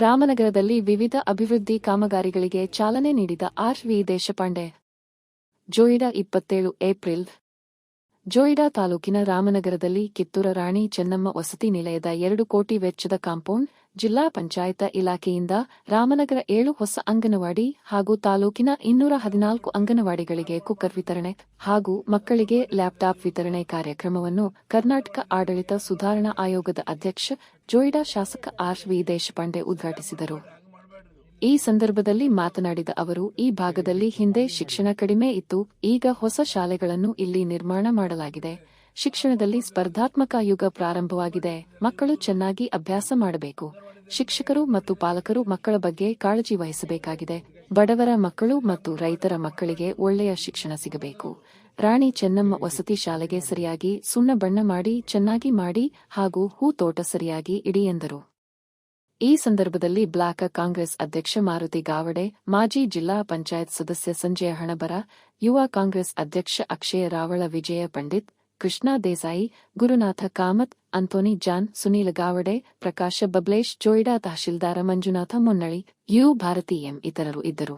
ರಾಮನಗರದಲ್ಲಿ ವಿವಿಧ ಅಭಿವೃದ್ಧಿ ಕಾಮಗಾರಿಗಳಿಗೆ ಚಾಲನೆ ನೀಡಿದ ಆರ್ ವಿ ದೇಶಪಾಂಡೆ. ಜೋಯಿಡಾ ಇಪ್ಪತ್ತೇಳು ಏಪ್ರಿಲ್. ಜೋಯಿಡಾ ತಾಲೂಕಿನ ರಾಮನಗರದಲ್ಲಿ ಕಿತ್ತೂರ ರಾಣಿ ಚೆನ್ನಮ್ಮ ವಸತಿ ನಿಲಯದ ಎರಡು ಕೋಟಿ ವೆಚ್ಚದ ಕಾಂಪೌಂಡ್ ಜಿಲ್ಲಾ ಪಂಚಾಯತ ಇಲಾಖೆಯಿಂದ ರಾಮನಗರ ಏಳು ಹೊಸ ಅಂಗನವಾಡಿ ಹಾಗೂ ತಾಲೂಕಿನ ಇನ್ನೂರ ಹದಿನಾಲ್ಕು ಅಂಗನವಾಡಿಗಳಿಗೆ ಕುಕ್ಕರ್ ವಿತರಣೆ ಹಾಗೂ ಮಕ್ಕಳಿಗೆ ಲ್ಯಾಪ್ಟಾಪ್ ವಿತರಣೆ ಕಾರ್ಯಕ್ರಮವನ್ನು ಕರ್ನಾಟಕ ಆಡಳಿತ ಸುಧಾರಣಾ ಆಯೋಗದ ಅಧ್ಯಕ್ಷ ಜೋಯಿಡಾ ಶಾಸಕ ಆರ್ ವಿ ದೇಶಪಾಂಡೆ ಉದ್ಘಾಟಿಸಿದರು. ಈ ಸಂದರ್ಭದಲ್ಲಿ ಮಾತನಾಡಿದ ಅವರು, ಈ ಭಾಗದಲ್ಲಿ ಹಿಂದೆ ಶಿಕ್ಷಣ ಕಡಿಮೆ ಇತ್ತು, ಈಗ ಹೊಸ ಶಾಲೆಗಳನ್ನು ಇಲ್ಲಿ ನಿರ್ಮಾಣ ಮಾಡಲಾಗಿದೆ. ಶಿಕ್ಷಣದಲ್ಲಿ ಸ್ಪರ್ಧಾತ್ಮಕ ಯುಗ ಪ್ರಾರಂಭವಾಗಿದೆ, ಮಕ್ಕಳು ಚೆನ್ನಾಗಿ ಅಭ್ಯಾಸ ಮಾಡಬೇಕು. ಶಿಕ್ಷಕರು ಮತ್ತು ಪಾಲಕರು ಮಕ್ಕಳ ಬಗ್ಗೆ ಕಾಳಜಿ ವಹಿಸಬೇಕಾಗಿದೆ. ಬಡವರ ಮಕ್ಕಳು ಮತ್ತು ರೈತರ ಮಕ್ಕಳಿಗೆ ಒಳ್ಳೆಯ ಶಿಕ್ಷಣ ಸಿಗಬೇಕು. ರಾಣಿ ಚೆನ್ನಮ್ಮ ವಸತಿ ಶಾಲೆಗೆ ಸರಿಯಾಗಿ ಸುಣ್ಣ ಬಣ್ಣ ಮಾಡಿ, ಚೆನ್ನಾಗಿ ಮಾಡಿ ಹಾಗೂ ಹೂ ತೋಟ ಸರಿಯಾಗಿ ಇಡಿ ಎಂದರು. ಈ ಸಂದರ್ಭದಲ್ಲಿ ಬ್ಲಾಕ್ ಕಾಂಗ್ರೆಸ್ ಅಧ್ಯಕ್ಷ ಮಾರುತಿ ಗಾವಡೆ, ಮಾಜಿ ಜಿಲ್ಲಾ ಪಂಚಾಯತ್ ಸದಸ್ಯ ಸಂಜಯ ಹಣಬರ, ಯುವ ಕಾಂಗ್ರೆಸ್ ಅಧ್ಯಕ್ಷ Akshaya Raval, Vijaya Pandit Krishna Desai, Gurunath Kamat Anthony John Sunila Gawade Prakasha Bablesh Joida tahsildar Manjunatha Munnali U Bharati M ಇತರರು ಇದ್ದರು